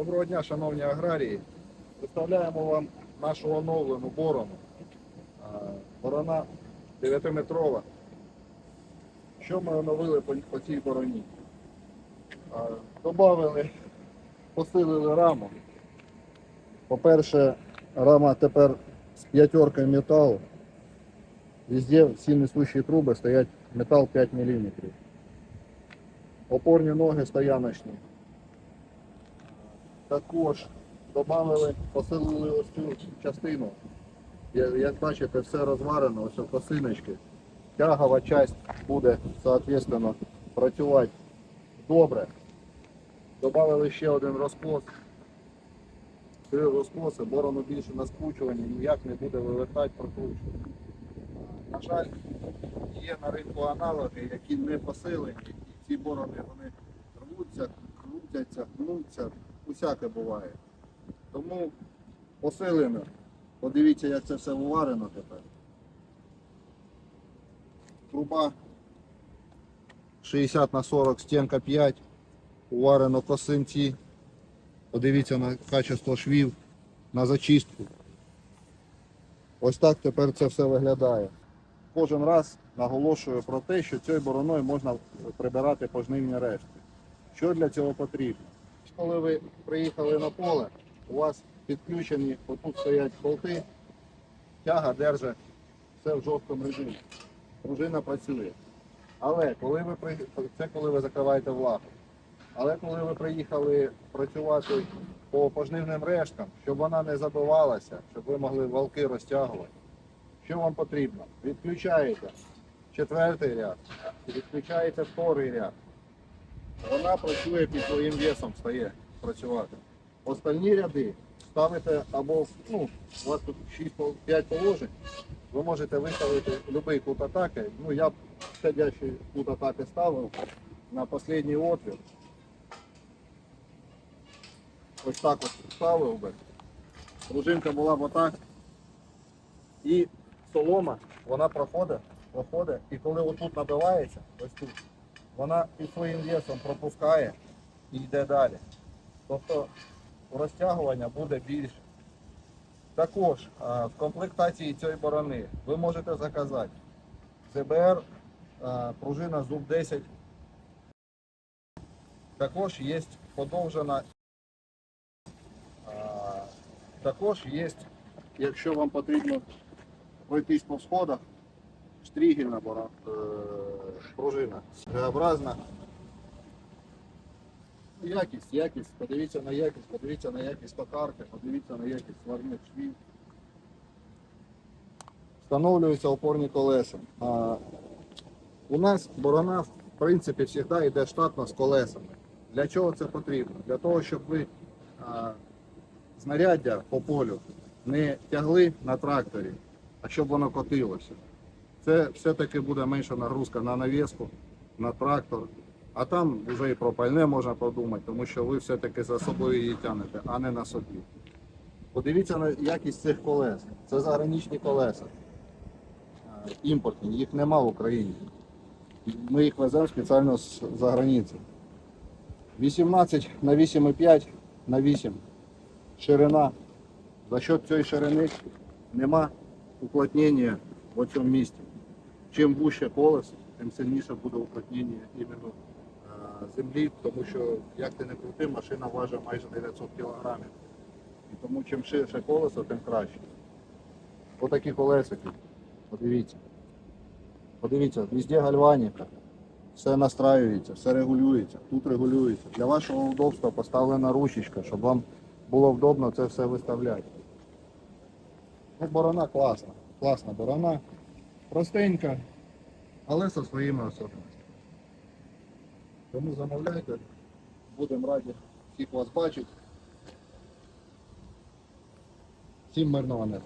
Доброго дня, шановні аграрії. Представляємо вам нашу оновлену борону. Борона 9-метрова. Що ми оновили по, цій бороні? Добавили, посилили раму. По-перше, рама тепер з п'ятеркою металу. Везде всі несущі труби стоять метал 5 мм. Опорні ноги стояночні. Також додали, посилили ось цю частину. Як бачите, все розварено, ось косиночки. Тягова часть буде, соответственно, працювати добре. Добавили ще один розкос. Три розкоси, борону більше на скручування, ніяк не буде вивертати, прокручувати. На жаль, є на ринку аналоги, які не посилені, і ці борони вони рвуться, крутяться, гнуться, усяке буває. Тому посилено. Подивіться, як це все уварено тепер. Труба 60 на 40, стінка 5, уварено косинці. Подивіться на качество швів, на зачистку. Ось так тепер це все виглядає. Кожен раз наголошую про те, що цією бороною можна прибирати пожнивні рештки. Що для цього потрібно? Коли ви приїхали на поле, у вас підключені, отут стоять болти, тяга держить все в жорсткому режимі. Пружина працює. Але коли ви це коли ви закриваєте влагу. Але коли ви приїхали працювати по пожнивним решткам, щоб вона не забивалася, щоб ви могли валки розтягувати, що вам потрібно? Відключаєте четвертий ряд, відключаєте вторий ряд. Вона працює під своїм весом, стає працювати. Остальні ряди ставите або, ну, у вас тут 6-5 положень, ви можете виставити будь-який кут атаки. Ну, я б сходящий кут атаки ставив на останній отвір. Ось так ось ставив би. Пружинка була б отак. І солома, вона проходить, проходить, і коли отут набивається, ось тут, вона під своїм весом пропускає і йде далі. Тобто розтягування буде більше. Також в комплектації цієї борони ви можете заказати ЦБР, пружина зуб 10. Також є подовжена. Також є, якщо вам потрібно пройтись по сходах, штрігельна бора, е, пружина. Своєобразна. Якість, якість, подивіться на якість, подивіться на якість токарки, подивіться на якість сварних швів. Встановлюються опорні колеса. А, у нас борона, в принципі, завжди йде штатно з колесами. Для чого це потрібно? Для того, щоб ви а, знаряддя по полю не тягли на тракторі, а щоб воно котилося. Це все-таки буде менша нагрузка на навіску, на трактор. А там вже і про пальне можна подумати, тому що ви все-таки за собою її тягнете, а не на собі. Подивіться на якість цих колес. Це заграничні колеса. Е, Імпортні, їх нема в Україні. Ми їх веземо спеціально за границі. 18 на 8,5 на 8 ширина. За счет цієї ширини нема уплотнення в цьому місці. Чим вужче колесо, тим сильніше буде уплотнення іменно е, землі, тому що, як ти не крути, машина важить майже 900 кг. І тому чим ширше колесо, тим краще. Отакі колесики. Подивіться. Подивіться, везде гальваніка. Все настраюється, все регулюється, тут регулюється. Для вашого удобства поставлена ручечка, щоб вам було вдобно це все виставляти. Ну, борона класна, класна борона. Простенька, але зі своїми особливостями. Тому замовляйте, будемо раді всіх вас бачити. Всім мирного неба.